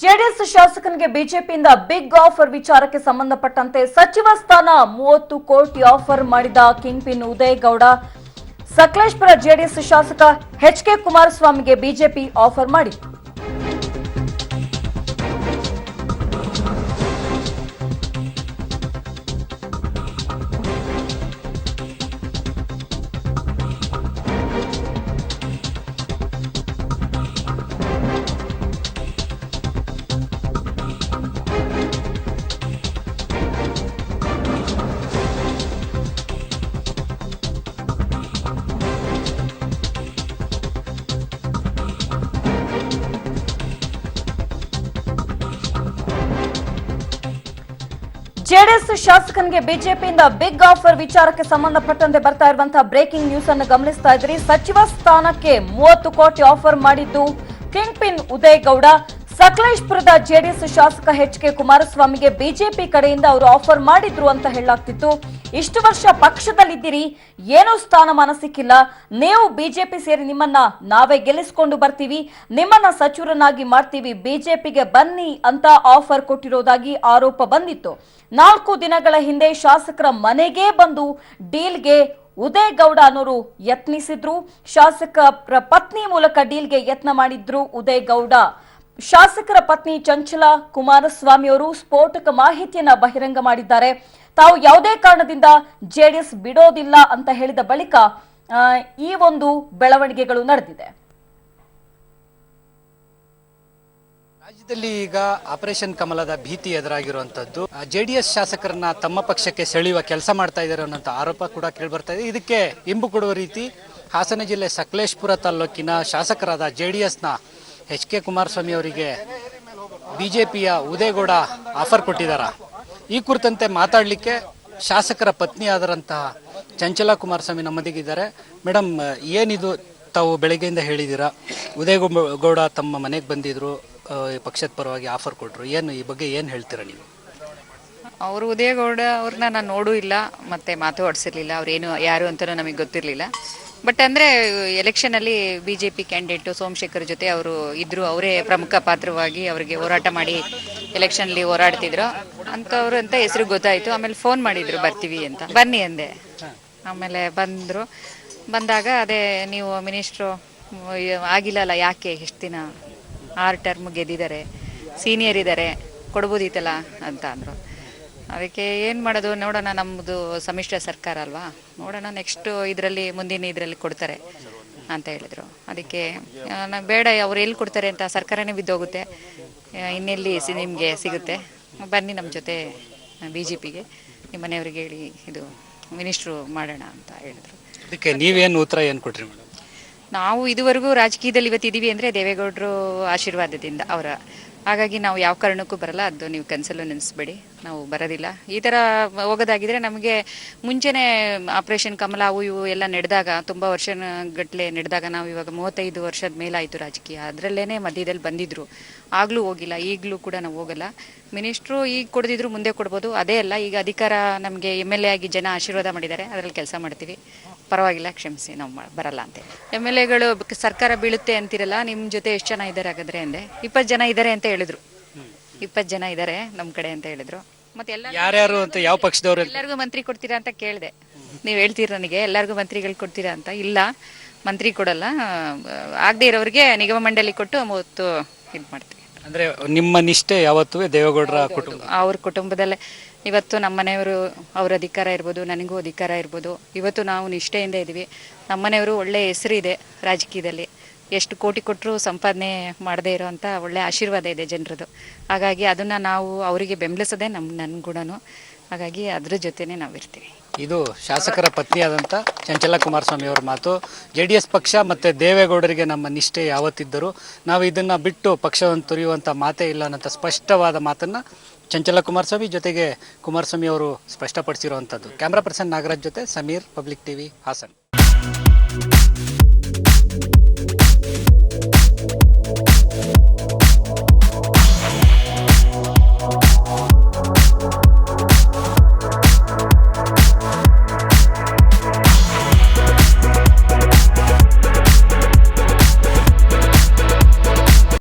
JDS ಶಾಸಕನಿಗೆ ಬಿಜೆಪಿಯಿಂದ big offer ವಿಚಾರಕ್ಕೆ ಸಂಬಂಧಪಟ್ಟಂತೆ ಸಚಿವ ಸ್ಥಾನ ಮೂವತ್ತು ಕೋಟಿ ಆಫರ್ ಮಾಡಿದ king pin Uday Gowda Sakleshpur JDS ಶಾಸಕ ಎಚ್ ಕೆ ಕುಮಾರಸ್ವಾಮಿಗೆ ಬಿಜೆಪಿ ಆಫರ್ ಮಾಡಿತ್ತು. ಜೆಡಿಎಸ್ ಶಾಸಕನಿಗೆ ಬಿಜೆಪಿಯಿಂದ ಬಿಗ್ ಆಫರ್ ವಿಚಾರಕ್ಕೆ ಸಂಬಂಧಪಟ್ಟಂತೆ ಬರ್ತಾ ಇರುವಂತಹ ಬ್ರೇಕಿಂಗ್ ನ್ಯೂಸ್ ಅನ್ನು ಗಮನಿಸ್ತಾ ಇದ್ರಿ. ಸಚಿವ ಸ್ಥಾನಕ್ಕೆ ಮೂವತ್ತು ಕೋಟಿ ಆಫರ್ ಮಾಡಿದ್ದು ಕಿಂಗ್ ಪಿನ್ ಉದಯ್ ಗೌಡ ಸಕಲೇಶ್ಪುರದ ಜೆಡಿಎಸ್ ಶಾಸಕ ಎಚ್ ಕೆ ಕುಮಾರಸ್ವಾಮಿಗೆ ಬಿಜೆಪಿ ಕಡೆಯಿಂದ ಅವರು ಆಫರ್ ಮಾಡಿದ್ರು ಅಂತ ಹೇಳಲಾಗ್ತಿತ್ತು. ಇಷ್ಟು ವರ್ಷ ಪಕ್ಷದಲ್ಲಿದ್ದೀರಿ, ಏನೂ ಸ್ಥಾನಮಾನ ಸಿಕ್ಕಿಲ್ಲ. ನೀವು ಬಿಜೆಪಿ ಸೇರಿ ನಿಮ್ಮನ್ನ ನಾವೇ ಗೆಲ್ಲಿಸಿಕೊಂಡು ಬರ್ತೀವಿ, ನಿಮ್ಮನ್ನ ಸಚಿವರನ್ನಾಗಿ ಮಾಡ್ತೀವಿ, ಬಿಜೆಪಿಗೆ ಬನ್ನಿ ಅಂತ ಆಫರ್ ಕೊಟ್ಟಿರೋದಾಗಿ ಆರೋಪ ಬಂದಿತ್ತು. ನಾಲ್ಕು ದಿನಗಳ ಹಿಂದೆ ಶಾಸಕರ ಮನೆಗೆ ಬಂದು ಡೀಲ್ಗೆ ಉದಯ್ ಗೌಡ ಅನ್ನೋರು ಯತ್ನಿಸಿದ್ರು. ಶಾಸಕರ ಪತ್ನಿ ಮೂಲಕ ಡೀಲ್ಗೆ ಯತ್ನ ಮಾಡಿದ್ರು ಉದಯ್ ಗೌಡ ಶಾಸಕರ ಪತ್ನಿ ಚಂಚಲ ಕುಮಾರಸ್ವಾಮಿ ಅವರು ಸ್ಫೋಟಕ ಮಾಹಿತಿಯನ್ನ ಬಹಿರಂಗ ಮಾಡಿದ್ದಾರೆ. ತಾವು ಯಾವುದೇ ಕಾರಣದಿಂದ ಜೆಡಿಎಸ್ ಬಿಡೋದಿಲ್ಲ ಅಂತ ಹೇಳಿದ ಬಳಿಕ ಈ ಒಂದು ಬೆಳವಣಿಗೆಗಳು ನಡೆದಿದೆ. ರಾಜ್ಯದಲ್ಲಿ ಈಗ ಆಪರೇಷನ್ ಕಮಲದ ಭೀತಿ ಎದುರಾಗಿರುವಂತದ್ದು. ಜೆಡಿಎಸ್ ಶಾಸಕರನ್ನ ತಮ್ಮ ಪಕ್ಷಕ್ಕೆ ಸೆಳೆಯುವ ಕೆಲಸ ಮಾಡ್ತಾ ಇದ್ದಾರೆ ಅನ್ನೋ ಆರೋಪ ಕೂಡ ಕೇಳಿಬರ್ತಾ ಇದೆ. ಇದಕ್ಕೆ ಇಂಬು ಕೊಡುವ ರೀತಿ ಹಾಸನ ಜಿಲ್ಲೆ ಸಕಲೇಶ್ಪುರ ತಾಲೂಕಿನ ಶಾಸಕರಾದ ಜೆಡಿಎಸ್ನ ಎಚ್ ಕೆ ಕುಮಾರಸ್ವಾಮಿ ಅವರಿಗೆ ಬಿ ಜೆ ಪಿಯ ಉದಯಗೌಡ ಆಫರ್ ಕೊಟ್ಟಿದ್ದಾರಾ? ಈ ಕುರಿತಂತೆ ಮಾತಾಡಲಿಕ್ಕೆ ಶಾಸಕರ ಪತ್ನಿ ಆದರಂತಹ ಚಂಚಲ ಕುಮಾರಸ್ವಾಮಿ ನಮ್ಮದಿಗಿದ್ದಾರೆ. ಮೇಡಮ್ ಏನಿದು ತಾವು ಬೆಳಗ್ಗೆಯಿಂದ ಹೇಳಿದ್ದೀರಾ? ಉದಯ ಗೌಡ ತಮ್ಮ ಮನೆಗೆ ಬಂದಿದ್ರು ಪಕ್ಷದ ಪರವಾಗಿ ಆಫರ್ ಕೊಟ್ಟರು ಏನು, ಈ ಬಗ್ಗೆ ಏನು ಹೇಳ್ತೀರಾ ನೀವು? ಅವರು ಉದಯಗೌಡ ಅವ್ರನ್ನ ನಾನು ನೋಡೂ ಇಲ್ಲ, ಮತ್ತೆ ಮಾತು ಆಡಿಸಿರ್ಲಿಲ್ಲ ಅವ್ರೇನು ಯಾರು ಅಂತಲೂ ನಮಗೆ ಗೊತ್ತಿರಲಿಲ್ಲ. ಬಟ್ ಅಂದ್ರೆ ಎಲೆಕ್ಷನ್ ಅಲ್ಲಿ ಬಿಜೆಪಿ ಕ್ಯಾಂಡಿಡೇಟ್ ಸೋಮಶೇಖರ್ ಜೊತೆ ಅವರು ಇದ್ರು, ಅವರೇ ಪ್ರಮುಖ ಪಾತ್ರವಾಗಿ ಅವರಿಗೆ ಹೋರಾಟ ಮಾಡಿ ಎಲೆಕ್ಷನ್ಲಿ ಹೋರಾಡ್ತಿದ್ರು. ಅಂಥವ್ರು ಅಂತ ಹೆಸರು ಗೊತ್ತಾಯ್ತು. ಆಮೇಲೆ ಫೋನ್ ಮಾಡಿದ್ರು, ಬರ್ತೀವಿ ಅಂತ. ಬನ್ನಿ ಅಂದೆ. ಆಮೇಲೆ ಬಂದ್ರು. ಬಂದಾಗ ಅದೇ ನೀವು ಮಿನಿಸ್ಟ್ರು ಆಗಿಲ್ಲಲ್ಲ ಯಾಕೆ ಎಷ್ಟು ದಿನ? ಆರು ಟರ್ಮ್ ಗೆದ್ದಿದ್ದಾರೆ. ಸೀನಿಯರ್ ಇದ್ದಾರೆ. ಕೊಡ್ಬೋದಿತ್ತಲ್ಲ? ಅಂತ ಅಂದರು. ಅದಕ್ಕೆ ಏನು ಮಾಡೋದು? ನೋಡೋಣ ನಮ್ಮದು ಸಮ್ಮಿಶ್ರ ಸರ್ಕಾರ ಅಲ್ವಾ? ನೋಡೋಣ ನೆಕ್ಸ್ಟ್ ಇದರಲ್ಲಿ ಮುಂದಿನ ಇದರಲ್ಲಿ ಕೊಡ್ತಾರೆ ಅಂತ ಹೇಳಿದರು. ಅದಕ್ಕೆ ನಾನು ಬೇಡ ಅವ್ರು ಎಲ್ಲಿ ಕೊಡ್ತಾರೆ ಅಂತ ಸರ್ಕಾರನೇ ಬಿದ್ದೋಗುತ್ತೆ. ಇನ್ನೆಲ್ಲಿ ಸಿ ನಿಮಗೆ ಸಿಗುತ್ತೆ? ಬನ್ನಿ ನಮ್ಮ ಜೊತೆ ಬಿ ಜೆ ಪಿಗೆ ನಿಮ್ಮ ಮನೆಯವ್ರಿಗೆ ಹೇಳಿ ಇದು ಮಿನಿಸ್ಟ್ರು ಮಾಡೋಣ ಅಂತ ಹೇಳಿದ್ರು. ಅದಕ್ಕೆ ನೀವೇನು ಉತ್ತರ ಏನು ಕೊಟ್ರಿ ಮೇಡಮ್? ನಾವು ಇದುವರೆಗೂ ರಾಜಕೀಯದಲ್ಲಿ ಇವತ್ತಿದ್ದೀವಿ ಅಂದರೆ ದೇವೇಗೌಡರು ಆಶೀರ್ವಾದದಿಂದ ಅವರ ಹಾಗಾಗಿ ನಾವು ಯಾವ ಕಾರಣಕ್ಕೂ ಬರಲ್ಲ. ಅದು ನೀವು ಕನಸಲ್ಲೂ ನೆನೆಸ್ಬೇಡಿ. ನಾವು ಬರೋದಿಲ್ಲ. ಈ ಥರ ಹೋಗೋದಾಗಿದ್ರೆ ನಮಗೆ ಮುಂಚೆನೇ ಆಪರೇಷನ್ ಕಮಲ, ಅವು ಇವು ಎಲ್ಲ ನಡೆದಾಗ, ತುಂಬ ವರ್ಷ ಗಟ್ಟಲೆ ನಡೆದಾಗ ನಾವು ಇವಾಗ ಮೂವತ್ತೈದು ವರ್ಷದ ಮೇಲಾಯಿತು ರಾಜಕೀಯ. ಅದರಲ್ಲೇ ಮಧ್ಯದಲ್ಲಿ ಬಂದಿದ್ರು. ಆಗಲೂ ಹೋಗಿಲ್ಲ. ಈಗಲೂ ಕೂಡ ನಾವು ಹೋಗಲ್ಲ. ಮಿನಿಸ್ಟ್ರು ಈಗ ಕೊಡದಿದ್ರು ಮುಂದೆ ಕೊಡ್ಬೋದು. ಅದೇ ಅಲ್ಲ, ಈಗ ಅಧಿಕಾರ ನಮಗೆ ಎಂ ಎಲ್ ಎ ಆಗಿ ಜನ ಆಶೀರ್ವಾದ ಮಾಡಿದ್ದಾರೆ. ಅದರಲ್ಲಿ ಕೆಲಸ ಮಾಡ್ತೀವಿ. ಪರವಾಗಿಲ್ಲ ಕ್ಷಮಿಸಿ ನಾವು ಮಾ- ಬರಲ್ಲ ಅಂತ ಎಂ ಎಲ್ ಎಗಳು ಸರ್ಕಾರ ಬೀಳುತ್ತೆ ಅಂತಿರಲ್ಲ ನಿಮ್ಮ ಜೊತೆ ಎಷ್ಟು ಜನ ಇದ್ದಾರೆ ಹಾಗಾದ್ರೆ ಅಂದೆ. ಇಪ್ಪತ್ತು ಜನ ಇದ್ದಾರೆ ಅಂತ ಹೇಳಿದ್ರು. ಇಪ್ಪತ್ತು ಜನ ಇದ್ದಾರೆ ನಮ್ಮ ಕಡೆ ಅಂತ ಹೇಳಿದ್ರು. ಮತ್ತೆ ಎಲ್ಲ ಯಾರ್ಯಾರು ಅಂತ ಯಾವ ಪಕ್ಷದವ್ರು ಅಂತ? ಎಲ್ಲರಿಗೂ ಮಂತ್ರಿ ಕೊಡ್ತೀರಾ ಅಂತ ಕೇಳಿದೆ. ನೀವು ಹೇಳ್ತೀರ ನನಗೆ ಎಲ್ಲರಿಗೂ ಮಂತ್ರಿಗಳು ಕೊಡ್ತೀರಾ ಅಂತ? ಇಲ್ಲ ಮಂತ್ರಿ ಕೊಡಲ್ಲ. ಆಗದೆ ಇರೋರಿಗೆ ನಿಗಮ ಮಂಡಳಿ ಕೊಟ್ಟು ಮೂವತ್ತು ಇದು ಮಾಡ್ತೀವಿ. ಅಂದ್ರೆ ನಿಮ್ಮ ನಿಷ್ಠೆ ಯಾವತ್ತು ದೇವೇಗೌಡರ ಕುಟುಂಬ ಅವ್ರ ಕುಟುಂಬದಲ್ಲೇ. ಇವತ್ತು ನಮ್ಮ ಮನೆಯವರು ಅವ್ರ ಅಧಿಕಾರ ಇರ್ಬೋದು ನನಗೂ ಅಧಿಕಾರ ಇರ್ಬೋದು. ಇವತ್ತು ನಾವು ನಿಷ್ಠೆಯಿಂದ ಇದ್ದೀವಿ. ನಮ್ಮ ಮನೆಯವರು ಒಳ್ಳೆ ಇದೆ ರಾಜಕೀಯದಲ್ಲಿ. ಎಷ್ಟು ಕೋಟಿ ಕೊಟ್ಟರು ಸಂಪಾದನೆ ಮಾಡದೇ ಇರೋವಂಥ ಒಳ್ಳೆ ಆಶೀರ್ವಾದ ಇದೆ ಜನರದು. ಹಾಗಾಗಿ ಅದನ್ನು ನಾವು ಅವರಿಗೆ ಬೆಂಬಲಿಸೋದೇ ನಮ್ಮ ನನ್ನ ಗುಣನು. ಹಾಗಾಗಿ ಅದ್ರ ಜೊತೆನೆ ನಾವು ಇರ್ತೀವಿ ಇದು ಶಾಸಕರ ಪತ್ನಿಯಾದಂಥ ಚಂಚಲ ಕುಮಾರಸ್ವಾಮಿ ಅವರ ಮಾತು. ಜೆ ಡಿ ಎಸ್ ಪಕ್ಷ ಮತ್ತು ದೇವೇಗೌಡರಿಗೆ ನಮ್ಮ ನಿಷ್ಠೆ ಯಾವತ್ತಿದ್ದರೂ ನಾವು ಇದನ್ನು ಬಿಟ್ಟು ಪಕ್ಷವನ್ನು ತೊರೆಯುವಂಥ ಮಾತೇ ಇಲ್ಲ ಅನ್ನೋಂಥ ಸ್ಪಷ್ಟವಾದ ಮಾತನ್ನು ಚಂಚಲ ಕುಮಾರಸ್ವಾಮಿ ಜೊತೆಗೆ ಕುಮಾರಸ್ವಾಮಿ ಅವರು ಸ್ಪಷ್ಟಪಡಿಸಿರುವಂಥದ್ದು ಕ್ಯಾಮ್ರಾ ಪರ್ಸನ್ ನಾಗರಾಜ್ ಜೊತೆ ಸಮೀರ್, ಪಬ್ಲಿಕ್ ಟಿವಿ, ಹಾಸನ್.